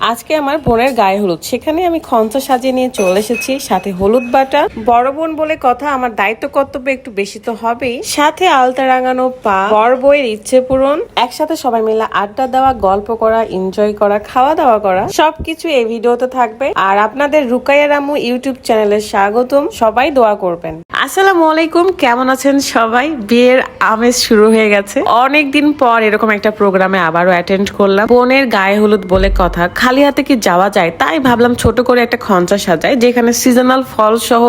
আজকে আমার বোনের গায়ে হলুদ। সেখানে আমি খঞ্চা সাজিয়ে নিয়ে চলে এসেছি, সাথে হলুদ বাটা। বড় বোন বলে কথা আমার দায়িত্ব কর্তব্য একটু বেশি তো হবেই। সাথে আলতা রাঙানো পা, বড় বইয়ের ইচ্ছে পূরণ। একসাথে সবাই মিলে আড্ডা দেওয়া, গল্প করা এনজয় করা, খাওয়া দাওয়া করা, সবকিছু এই ভিডিওতে থাকবে। আর আপনাদের রুকাইয়া রামু ইউটিউব চ্যানেলে স্বাগতম। সবাই দোয়া করবেন। আসসালামু আলাইকুম, কেমন আছেন সবাই? বিয়ের আমেজ শুরু হয়ে গেছে। অনেকদিন পর এরকম একটা প্রোগ্রামে আবারও অ্যাটেন্ড করলাম। বোনের গায়ে হলুদ বলে কথা। খালি হাতে কি যাওয়া যায়? তাই ভাবলাম ছোট করে একটা খঞ্চা সাজাই, যেখানে সিজনাল ফল সহ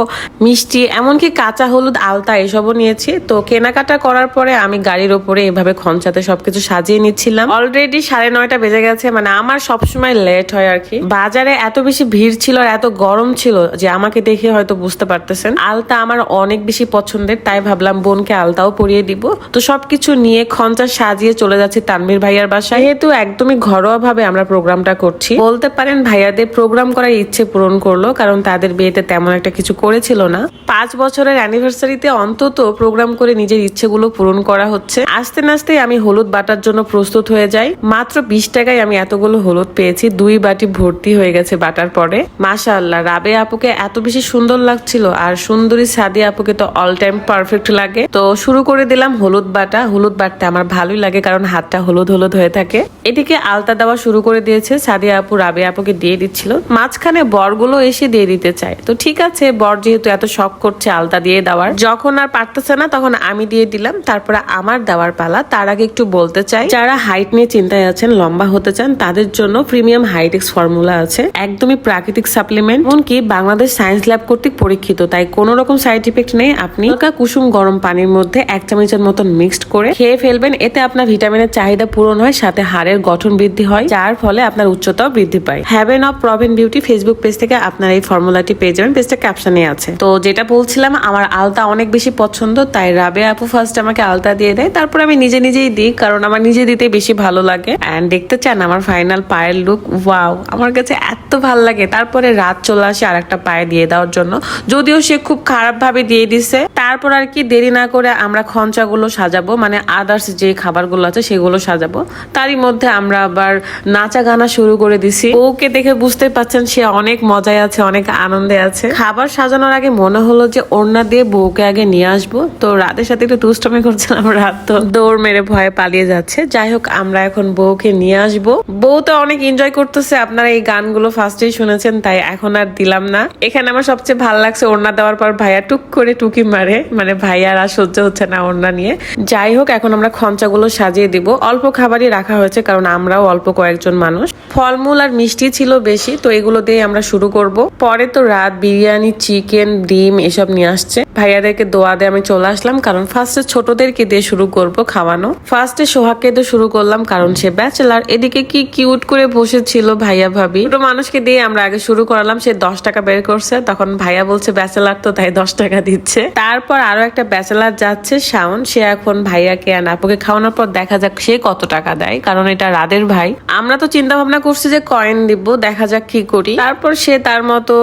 মিষ্টি, এমনকি কাঁচা হলুদ, আলতা এসবও নিয়েছি। তো কেনাকাটা করার পরে আমি গাড়ির ওপরে এভাবে খঞ্চাতে সবকিছু সাজিয়ে নিচ্ছিলাম। অলরেডি সাড়ে নয়টা বেজে গেছে মানে আমার সবসময় লেট হয় আর কি। বাজারে এত বেশি ভিড় ছিল আর এত গরম ছিল যে আমাকে দেখে হয়তো বুঝতে পারতেছেন। আলতা আমার অনেক বেশি পছন্দের, তাই ভাবলাম বোনকে আলতাও পরিয়ে দিব। তো সবকিছু নিয়ে খঞ্চা সাজিয়ে চলে যাচ্ছি তানভীর ভাইয়ার বাসায়। যেহেতু একদমই ঘরোয়া ভাবে আমরা প্রোগ্রামটা করছি বলতে পারেন ভাইয়াদের প্রোগ্রাম করার ইচ্ছে পূরণ করল, কারণ তাদের বিয়েতে তেমন একটা কিছু করেছিল না। পাঁচ বছরের অ্যানিভার্সারিতে অন্তত প্রোগ্রাম করে নিজের ইচ্ছেগুলো পূরণ করা হচ্ছে। আস্তে নাস্তে আমি হলুদ বাটার জন্য প্রস্তুত হয়ে যাই। মাত্র বিশ টাকায় আমি এতগুলো হলুদ পেয়েছি, দুই বাটি ভর্তি হয়ে গেছে বাটার পরে। মাশা আল্লাহ রাবে আপুকে এত বেশি সুন্দর লাগছিল, আর সুন্দরী সাদি আপুকে তো অল টাইম পারফেক্ট লাগে। তো শুরু করে দিলাম হলুদ বাটা। হলুদ বাটতে আমার ভালোই লাগে, কারণ হাতটা হলুদ হলুদ হয়ে থাকে। এটিকে আলতা দেওয়া শুরু করে দিয়েছে সাদিয়া আপু রাবে আপুকে দিয়ে দিচ্ছিল। মাঝখানে বরগুলো এসে দিয়ে দিতে চায়। তো ঠিক আছে, বর যেহেতু এত শখ করছে আলতা দিয়ে দেওয়ার, যখন আর পারতেছে না তখন আমি দিয়ে দিলাম, তারপরে আমার দেওয়ার পালা। তার আগে একটু বলতে চাই, যারা হাইট নিয়ে চিন্তায় আছেন, লম্বা হতে চান, তাদের জন্য প্রিমিয়াম হাইটেক্স ফর্মুলা আছে। একদমই প্রাকৃতিক সাপ্লিমেন্ট এমনকি বাংলাদেশ সায়েন্স ল্যাব কর্তৃক পরীক্ষিত। তাই কোনো রকম সাইড ইফেক্ট নেই। আপনি হালকা কুসুম গরম পানির মধ্যে এক চামচের মতন মিক্সড করে খেয়ে ফেলবেন। এতে আপনার ভিটামিনের চাহিদা পূরণ হয়, সাথে হাড়ের গঠন বৃদ্ধি হয়, যার ফলে আপনার উচ্চতাও বৃদ্ধি পায়। Haven of Pravin beauty Facebook page থেকে আপনার এই ফর্মুলাটি পেয়ে যাবেন। পেজটা ক্যাপশনে আছে। তো যেটা বলছিলাম, আমার আলতা অনেক বেশি পছন্দ, তাই রাবে আপু ফার্স্ট আমাকে আলতা দিয়ে দেয়। তারপর আমি নিজে নিজেই দিই, কারণ আমার নিজে দিতে বেশি ভালো লাগে। অ্যান্ড দেখতে চান আমার ফাইনাল পায়ের লুক ওয়াও আমার কাছে এত ভালো লাগে। তারপরে রাত চলে আসে আর একটা পায়ে দিয়ে দেওয়ার জন্য। যদিও সে খুব খারাপ ভাবে দিয়ে দিছে। তারপর আর কি দেরি না করে আমরা খঞ্চাগুলো সাজাবো। মানে আদার্স যে খাবারগুলো আছে সেগুলো সাজাবো। তারই মধ্যে আমরা আবার নাচা গানা শুরু করে দিছি। ওকে দেখে বুঝতে পারছেন সে অনেক মজায় আছে, অনেক আনন্দে আছে। খাবার সাজানোর আগে মনে হলো যে ওড়না দিয়ে বউকে আগে নিয়ে আসব। তো রাতের সাথে একটু দুষ্টমি করছিলাম, রাত তো দৌড় মেরে ভয়ে পালিয়ে যাচ্ছে। যাই হোক, আমরা এখন বউকে নিয়ে আসব। বউ তো অনেক এনজয় করতেছে, আপনারা এই গানগুলো ফার্স্টেই শুনেছেন, তাই এখন আর দিলাম না। এখানে আমার সবচেয়ে ভালো লাগছে ওড়না দেওয়ার পর ভাইয়া টুক করে টুকি মারে মানে ভাইয়ার আর সহ্য হচ্ছে না ওড়না নিয়ে। যাই হোক, এখন আমরা খঞ্চাগুলো সাজিয়ে দিব। অল্প খাবারই রাখা হয়েছে, কারণ আমরাও অল্প কয়েকজন মানুষ। ফলমূল আর মিষ্টি ছিল বেশি, তো এগুলো দিয়ে আমরা শুরু করব। পরে তো রাত বিরিয়ানি, চিকেন, ডিম এসব নিয়ে আসছে। ভাইয়াদেরকে দোয়া দিয়ে আমি চলে আসলাম, কারণ ফার্স্টে ছোটদেরকে দিয়ে শুরু করব খাওয়ানো। ফার্স্টে সোহাগকে দিয়ে শুরু করলাম, কারণ সে ব্যাচেলার। এদিকে কি কিউট করে বসেছিল ভাইয়া ভাবি। ছোট মানুষকে দিয়ে আমরা আগে শুরু করালাম, সে দশ টাকা বের করছে। তখন ভাইয়া বলছে, ব্যাচেলার তো তাই দশ টাকা দিচ্ছে। তারপর আরও একটা ব্যাচেলার যাচ্ছে, শাওন। সে এখন ভাইয়াকে আর আপুকে খাওয়ানোর পর দেখা যাক সে কত টাকা দেয়, কারণ এটা রাদের ভাই। আমরা তো চিন্তা ভাবনা করছি যে কয়েন দিব, দেখা যাক কি করি। তারপর সে তার মতো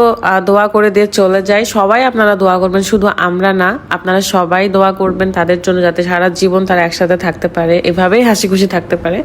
দোয়া করে দিয়ে চলে যায়। সবাই আপনারা দোয়া করবেন, শুধু আমরা না, আপনারা সবাই দোয়া করবেন তাদের জন্য যাতে সারা জীবন তারা একসাথে থাকতে পারে, এভাবেই হাসি খুশি থাকতে পারে।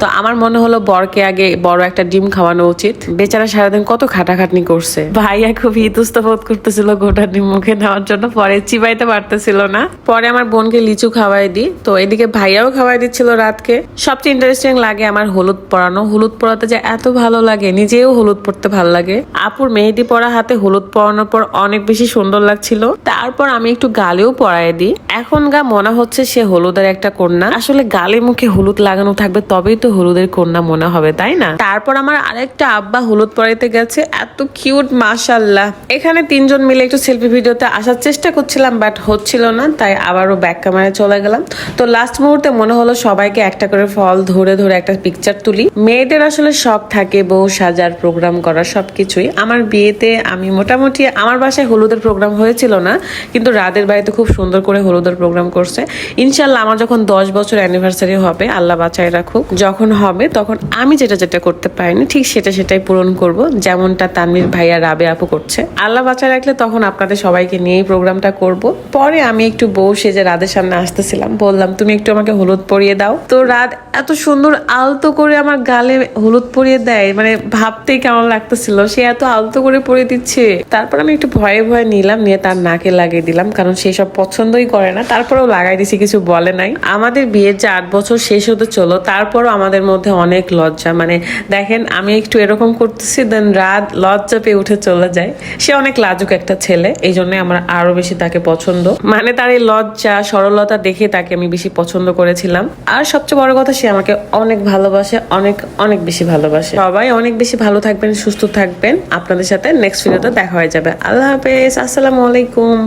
তো আমার মনে হলো বরকে আগে বড় একটা ডিম খাওয়ানো উচিত। বেচারা সারাদিন কত খাটাখাটনি করছে। ভাইয়া খুব ইতস্ত বোধ করতেছিল গোটা ডিম মুখে নেওয়ার জন্য, পরে চিবাইতে পারতেছিল না। পরে আমার বোনকে লিচু খাওয়াই দিই। তো এদিকে ভাইয়াও খাওয়াই দিচ্ছিল রাতকে। সবচেয়ে ইন্টারেস্টিং লাগে আমার হলুদ পরানো। হলুদ পরাতে যে এত ভালো লাগে, নিজেও হলুদ পরতে ভালো লাগে। আপুর মেহেদি পরা হাতে হলুদ পরানোর পর অনেক বেশি সুন্দর লাগছিল। তারপর আমি একটু গালেও পরাই দিই। এখন গা মনে হচ্ছে সে হলুদের একটা কন্যা। আসলে গালে মুখে হলুদ লাগানো থাকবে তবেই তো হলুদের কন্যা মনে হবে, তাই না? তারপর আমার আরেকটা আব্বা হলুদ পরাইতে গেছে। এত কিউট মাশাল্লাহ এখানে তিনজন মিলে একটু সেলফি ভিডিওতে আসার চেষ্টা করছিলাম, বাট হচ্ছিল না, তাই আবারও ব্যাক ক্যামেরায় চলে গেলাম। তো লাস্ট মুহূর্তে মনে হলো সবাইকে একটা করে ফল ধরে ধরে একটা পিকচার তুলি। মেয়েদের আসলে শখ থাকে, বউ সাজার প্রোগ্রাম করা সব কিছুই আমার বিয়েতে আমি মোটামুটি, আমার বাসায় হলুদের প্রোগ্রাম হয়েছিল না, কিন্তু রাদের বাড়িতে খুব সুন্দর করে হলুদের প্রোগ্রাম করছে। ইনশাল্লাহ আমার যখন দশ বছর অ্যানিভার্সারি হবে, আল্লাহ বাঁচাই রাখুক, যখন হবে তখন আমি যেটা যেটা করতে পারিনি, ঠিক সেটা সেটাই পূরণ করব, যেমনটা তানভীর ভাইয়া, রাবে আপু করছে। আল্লাহ বাঁচাই রাখলে তখন আপনাদের সবাইকে নিয়েই প্রোগ্রামটা করব। পরে আমি একটু বউ সেজে রাদের সামনে আসতেছিলাম, বললাম, তুমি একটু আমাকে হলুদ পরিয়ে দাও। তো রাত এত সুন্দর আলতো করে আমার গালে হলুদ পরিয়ে দেয় মানে ভাবতেই কেমন লাগতেছিল। সে এত আলতো করে পরে দিচ্ছে। তারপর আমি একটু ভয়ে ভয়ে নিলাম, নিয়ে তার নাকে লাগিয়ে দিলাম, কারণ সে সব পছন্দই করে না। তারপরেও লাগাই দিছি, কিছু বলে নাই। আমাদের বিয়ের যে আট বছর শেষ হতে চলো, তারপরও আমাদের মধ্যে অনেক লজ্জা। মানে দেখেন, আমি একটু এরকম করতেছি দেন রাত লজ্জা পেয়ে উঠে চলে যায়। সে অনেক লাজুক একটা ছেলে এই জন্য আমার আরও বেশি তাকে পছন্দ। মানে তার এই লজ্জা, সরলতা দেখে তাকে আমি বেশি পছন্দ করেছিলাম। আর সবচেয়ে বড় কথা, সে আমাকে অনেক ভালোবাসে, অনেক অনেক বেশি ভালোবাসে। সবাই অনেক বেশি ভালো থাকবেন, সুস্থ থাকবেন। আপনাদের সাথে নেক্সট ভিডিওতে দেখা হয়ে যাবে। আল্লাহ হাফেজ, আসসালামু আলাইকুম।